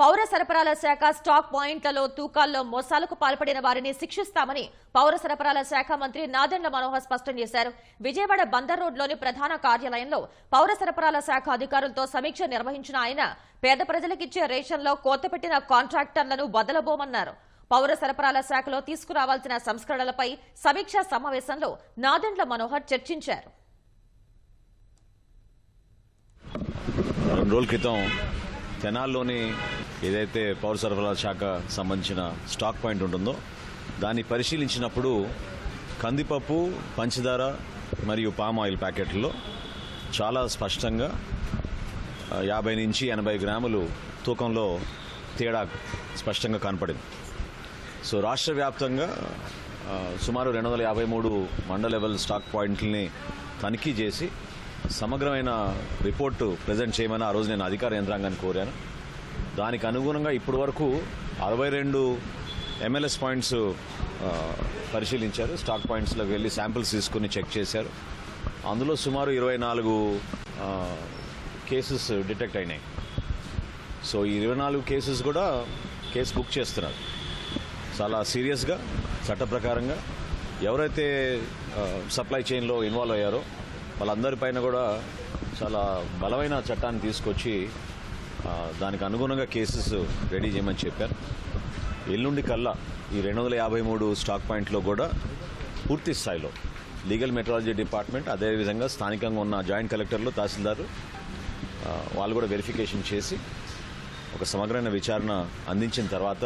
పౌర సరఫరాల శాఖ స్టాక్ పాయింట్లలో తూకాల్లో మోసాలకు పాల్పడిన వారిని శిక్షిస్తామని పౌర సరఫరాల శాఖ మంత్రి నాదెండ్ల మనోహర్ స్పష్టం చేశారు. విజయవాడ బందర్ రోడ్లోని ప్రధాన కార్యాలయంలో పౌర సరఫరాల శాఖ అధికారులతో సమీక్ష నిర్వహించిన ఆయన పేద ప్రజలకిచ్చే రేషన్లో కోతపెట్టిన కాంట్రాక్టర్లను వదలబోమన్నారు. పౌర సరఫరాల శాఖలో తీసుకురావాల్సిన సంస్కరణలపై సమీక్షా సమావేశంలో నాదెండ్ల మనోహర్ చర్చించారు. రెండు రోజుల క్రితం తెనాల్లోని ఏదైతే పౌర సరఫరా శాఖ సంబంధించిన స్టాక్ పాయింట్ ఉంటుందో దాన్ని పరిశీలించినప్పుడు కందిపప్పు పంచదార మరియు పామ్ ఆయిల్ ప్యాకెట్లో చాలా స్పష్టంగా యాభై నుంచి ఎనభై గ్రాములు తూకంలో తేడా స్పష్టంగా కనపడింది. సో రాష్ట్ర వ్యాప్తంగా సుమారు రెండు వందల యాభై మూడు మండల లెవెల్ స్టాక్ పాయింట్లని తనిఖీ చేసి సమగ్రమైన రిపోర్టు ప్రజెంట్ చేయమని ఆ రోజు నేను అధికార యంత్రాంగాన్ని కోరాను. దానికి అనుగుణంగా ఇప్పటి వరకు అరవై రెండు ఎంఎల్ఎస్ పాయింట్స్ పరిశీలించారు. స్టాక్ పాయింట్స్లోకి వెళ్ళి శాంపిల్స్ తీసుకుని చెక్ చేశారు. అందులో సుమారు ఇరవై నాలుగు కేసెస్ డిటెక్ట్ అయినాయి. సో ఈ ఇరవై నాలుగు కేసెస్ కూడా కేసు బుక్ చేస్తున్నారు. చాలా సీరియస్గా చట్ట ప్రకారంగా ఎవరైతే సప్లై చైన్లో ఇన్వాల్వ్ అయ్యారో వాళ్ళందరిపైన కూడా చాలా బలమైన చట్టాన్ని తీసుకొచ్చి దానికి అనుగుణంగా కేసెస్ రెడీ చేయమని చెప్పారు. ఎల్లుండి కల్లా ఈ రెండు వందల యాభై మూడు స్టాక్ పాయింట్లో కూడా పూర్తి స్థాయిలో లీగల్ మెట్రాలజీ డిపార్ట్మెంట్ అదేవిధంగా స్థానికంగా ఉన్న జాయింట్ కలెక్టర్లు తహసీల్దారు వాళ్ళు కూడా వెరిఫికేషన్ చేసి ఒక సమగ్రమైన విచారణ అందించిన తర్వాత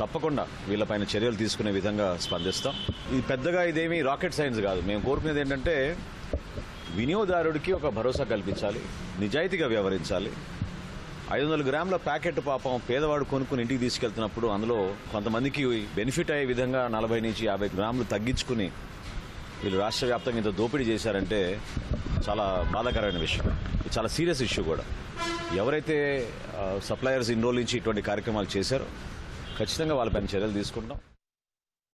తప్పకుండా వీళ్ళపైన చర్యలు తీసుకునే విధంగా స్పందిస్తాం. ఇది పెద్దగా ఇదేమీ రాకెట్ సైన్స్ కాదు. మేము కోరుకునేది ఏంటంటే వినియోగదారుడికి ఒక భరోసా కల్పించాలి నిజాయితీగా వ్యవహరించాలి ఐదు వందల గ్రాముల ప్యాకెట్ పాపం పేదవాడు కొనుక్కుని ఇంటికి తీసుకెళ్తున్నప్పుడు అందులో కొంతమందికి బెనిఫిట్ అయ్యే విధంగా నలభై నుంచి యాభై గ్రాములు తగ్గించుకుని వీళ్ళు రాష్ట్ర వ్యాప్తంగా ఇంత దోపిడీ చేశారంటే చాలా బాధాకరమైన విషయం. చాలా సీరియస్ ఇష్యూ కూడా. ఎవరైతే సప్లయర్స్ ఇన్రోల్ రోజుల నుంచి ఇటువంటి కార్యక్రమాలు చేశారో ఖచ్చితంగా వాళ్ళపైన చర్యలు తీసుకుంటాం.